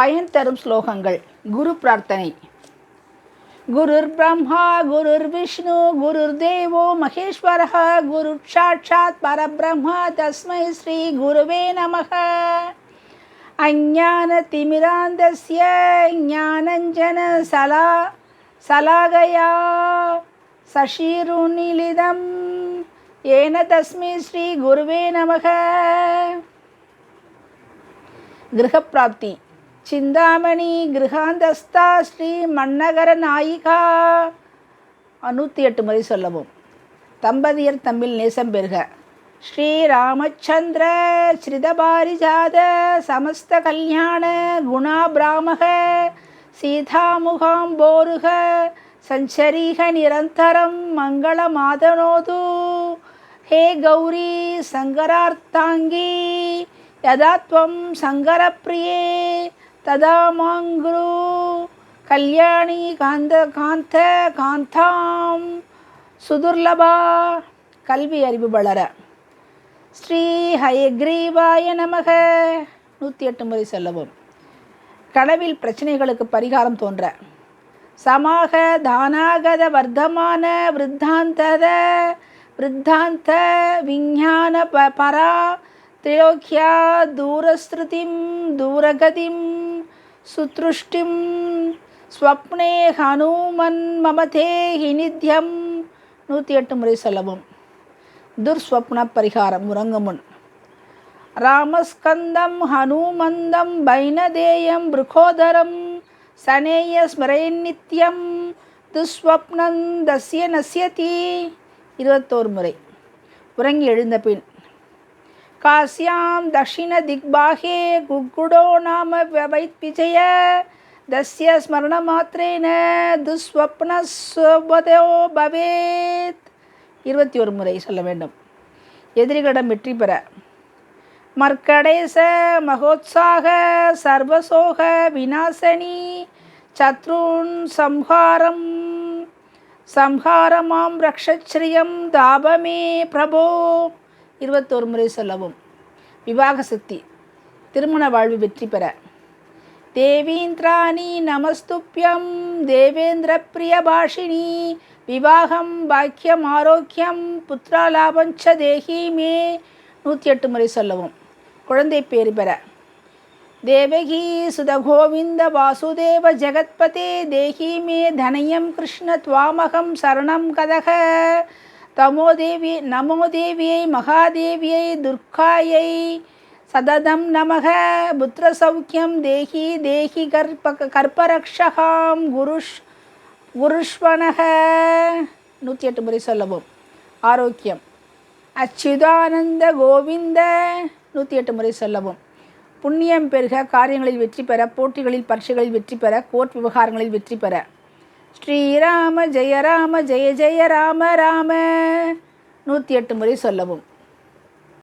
பயன் தரும் ஸ்லோகங்கள். குரு பிரார்த்தனை. குருர் பிரம்மா குருர் விஷ்ணு குருர் தேவோ மகேஸ்வரஹ குரு சாட்சாத் பரபிரம்மா தஸ்மை ஸ்ரீ குருவே நமக. அஞ்ஞான திமிராந்தஸ்ய ஞானஞ்சன சலா சலாகயா சஷீருநிலிதம். ஏன தஸ்மை ஸ்ரீ குருவே நமக. கிரகப்பிராப்தி. சிந்தாமணி கிருகாந்தஸ்தா ஸ்ரீ மன்னகர நாயிகா. நூற்றி எட்டு முறை சொல்லவும். தம்பதியர் தம்பில் நேசம் பெறுக ஸ்ரீராமச்சந்திர ஸ்ரிதபாரிஜாத சமஸ்த கல்யாண குணாபிராமக சீதாமுகாம் போருக. சஞ்சரீக நிரந்தரம் மங்கள மாதனோது ஹே கௌரி சங்கரார்த்தாங்கி யதா சங்கரப்பிரியே. तदा मां गुरु कल्याणी कान्त காந்த காந்தாம் சுதுர்லபா கல்வி அறிவு வளர ஸ்ரீ ஹயக்ரீவாய நமக நூற்றி எட்டு முறை சொல்லவும் கனவில் பிரச்சனைகளுக்கு பரிகாரம் தோன்ற சமாக தானாகத வர்த்தமான விருத்தாந்தத விருத்தாந்த விஞ்ஞான ப பரா त्रयोख्या दूरस्रुतिं दूरगतिं सुतृष्टिं ஸ்வப்னே ஹனுமன் மமதே ஹினித்யம் நூற்றி எட்டு முறை சொல்லவும் துர்ஸ்வப்ன பரிகாரம் உறங்குமுன் ராமஸ்கந்தம் ஹனுமந்தம் பைனதேயம் பிருகோதரம் சனேய ஸ்மரேநித்யம் துஸ்வப்னம் தஸ்ய நஸ்யதி இருபத்தோரு முறை உறங்கி எழுந்த பின் काश्यां दक्षिणदिग्बाह्ये गुग्गुडो नाम वैत्विजय दस्य स्मरणमात्रेण துஸ்வப்னஸ்வதோ பவேத் இருபத்தி ஒரு முறை சொல்ல வேண்டும் எதிரிகளிடம் வெற்றி பெற மர்க்கடேச மகோத்சாக சர்வசோக விநாசனி சத்ருன் சம்ஹாரம் சம்ஹாரமாம் ரக்ஷஸ்ரீயம் தாபமே பிரபோ இருபத்தோரு முறை சொல்லவும் விவாக சக்தி திருமண வாழ்வு வெற்றி பெற. தேவீந்திராணி நமஸ்துப்பியம் தேவேந்திர பிரிய பாஷினி விவாகம் பாக்கியம் ஆரோக்கியம். புத்திராலாபஞ்ச தேகி மே. நூற்றி எட்டு முறை சொல்லவும். குழந்தை பேறு பெற. தேவகி சுதகோவிந்த வாசுதேவ ஜெகத்பதே. தேகி மே தனயம் கிருஷ்ண துவாமகம் சரணம் கதக. தமோதேவி நமோதேவியை மகாதேவியை துர்காயை சததம் நமக புத்திரசௌக்கியம் தேகி தேகி கற்ப கற்பரக்ஷகாம் குருஷ் குருஷ்வனக. நூற்றி எட்டு முறை சொல்லவும். ஆரோக்கியம். அச்சுதானந்த கோவிந்த. நூற்றி எட்டு முறை சொல்லவும். புண்ணியம் பெருக காரியங்களில் வெற்றி பெற போட்டிகளில் பரீட்சைகளில் வெற்றி பெற கோர்ட் விவகாரங்களில் வெற்றி பெற. ஸ்ரீராம ஜெய ராம ஜெய ஜெய ராம ராம. நூற்றி எட்டு முறை சொல்லவும்.